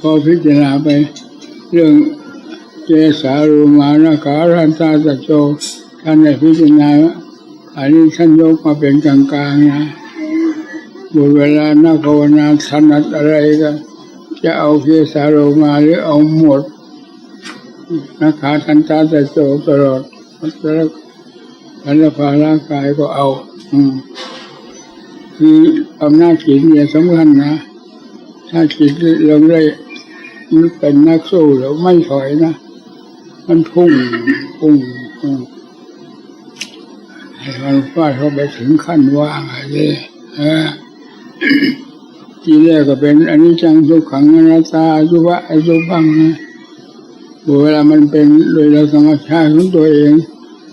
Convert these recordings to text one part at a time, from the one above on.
พอพิจารณาไป เรื่องเจสารูมานาคารันตาตะโจท่านได้พิจารณาอันนี้ท่านยกมาเป็นกลางๆนะบุเวลานักภาวนาถนัดอะไรก็จะเอาเกสารูมาหรือเอาหมดนาคาทันตาตะโจตลอดแล้วพันธภาร่างกายก็เอา อืมคืออำนาจจิตเนี่ยสำคัญนะ ถ้าจิตเราได้นึกเป็นนักสู้แล้วไม่ถอยนะ มันพุ่งพุ่งพุ่งให้มันฟาดเข้าไปถึงขั้นว่างอะไรเออทีแรกก็เป็นอันนี้จังทุกขังอนัตตาอายุวะอายุบังนะเวลามันเป็นโดยเราธรรมชาติของตัวเอง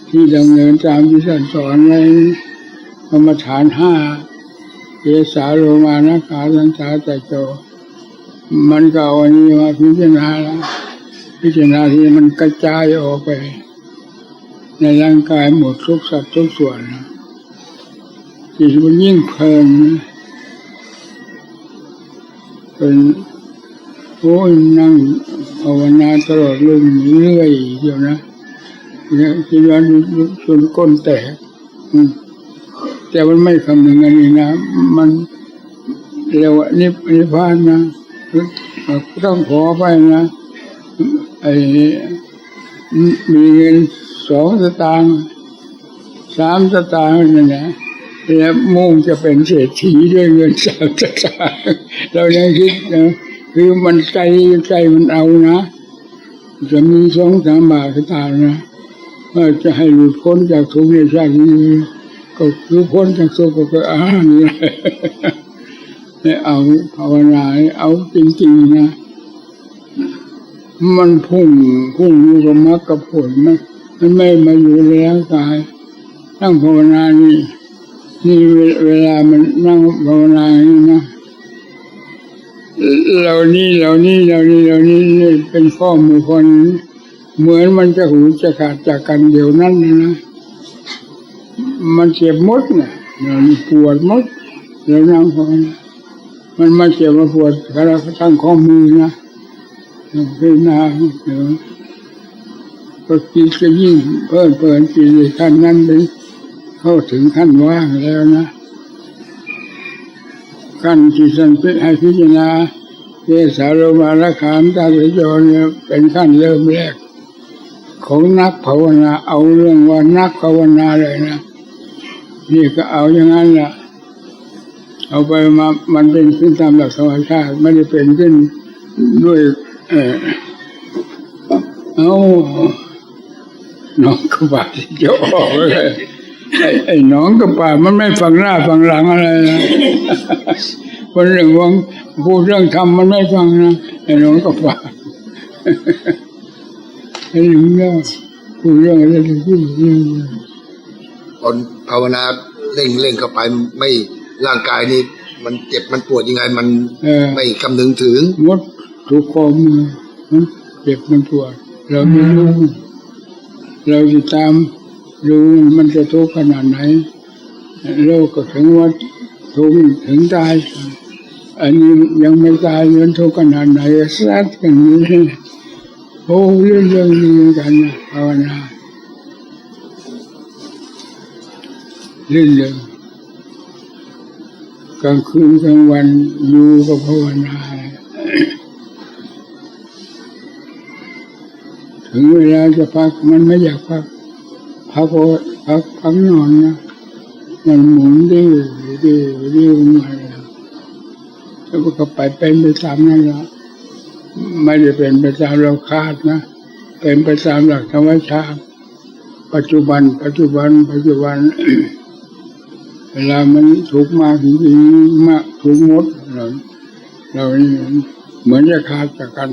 ที่ดำเนินตามที่ท่านสอนในกรรมฐานห้าเยสาโรมานะขาสันตาตะโจ มันก็เอาอันนี้มาพิจารณาแล้วพิจารณาที่มันกระจายออกไป ในร่างกายหมดทุกสัดทุกส่วนจิตมันยิ่งเพลินะเป็นโอ้ยนั่งภาวนาตลอดรุ่งเรื่อยเดียวนะเนี่ยคิดว่าจนก้นแตกแต่มันไม่คำนึงอันนี้นะ มันเรียกว่านิพนิพพานนะ ต้องขอไปนะไอ้มีเงินสองสตางค์สามสตางค์นี่นนะแล้วมุ่งจะเป็นเศรษฐีด้วยเงินสามสตางค์เรายังคิดนะคือมันใจใจมันเอานะจะมีสองสามบาทก็ตามนะว่าจะให้หลุดพ้นจากทุกข์ในชาตินี้ก็คือพ้นจากโศกก็อ่านเลย ให้เอาภาวนาให้เอาจริงๆนะ มันพุ่งพุ่งอยู่กับมรรคกับผลมันมันไม่มาอยู่ในร่างกายนั่งภาวนานี่นี่เวลามันนั่งภาวนานี่นะเรานี่เรานี่เรานี่เรานี่นี่เป็นข้อมือคนเหมือนมันจะหูจะขาดจากกันเดียวนั้นนะมันเจ็บมดเนี่ยปวดมดแล้วนั่งพอนะ มันมาเจ็บมาปวดกระตั้งข้อมือนะขึ้นน้าเดี๋ยวก็กินก็ยิ่งเพิ่มเปิดกินขั้นนั้นไปเข้าถึงขั้นว่างแล้วนะขั้นที่สันพิให้พิจารณาเยสารมาระขามตาเสจรเนี่ยเป็นขั้นเริ่มแรก ของนักภาวนาเอาเรื่องว่านักภาวนาเลยนะ นี่ก็เอาอย่างนั้นแหละ เอาไปมามันเป็นขึ้นตามหลักธรรมชาติไม่ได้เป็นขึ้นด้วย เออเอาน้องกระบาจะออกเลยไอ้ไอ้น้องกระบามันไม่ฟังหน้าฟังหลังอะไรนะคนเรื่องวังพูดเรื่องธรรมมันไม่ฟังนะไอ้น้องกระบาไอ้เรื่องพูดเรื่องอะไรพูดเรื่องตอนภาวนาเร่งเร่งเข้าไปไม่ ร่างกายนี่มันเจ็บมันปวดยังไงมันเออ ไม่คำนึงถึงมดถูกคอมือมันเจ็บมันปวดเราไม่รู้เราติดตามดูมันจะทุกข์ขนาดไหนโลกก็ถึงว่าทุกข์ถึงตาย อันนี้ยังไม่ตายมันทุกข์ขนาดไหนสัตว์กันนี้โอ้เรื่องเรื่องนี้กันนะภาวนาเรื่องเรื่อง กลางคืนกลางวันอยู่กับภาวนา ถึงเวลาจะพักมันไม่อยากพักพักพักพักนอนนะมันหมุนดิ้วดิ้วดิ้วมาแล้วแล้วก็ไปเป็นไปตามนั้นละไม่ได้เป็นไปตามเราคาดนะเป็นไปตามหลักธรรมชาติปัจจุบัน ปัจจุบัน ปัจจุบัน เวลามันถูกมาจริงๆมากถูกมดเราเรานี่เหมือนจะขาดจากกัน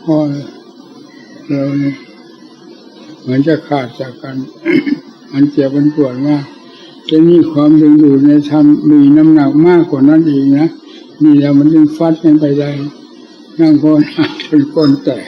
เพราะเราเนี่ยเหมือนจะขาดจากกัน มันเจ็บมันปวดมากจะนี่ความดึงดูดในธรรมมีน้ำหนักมากกว่านั้นอีกนะนี่เรามันดึงฟัดกันไปได้นั่งโคนเป็นก้นแตก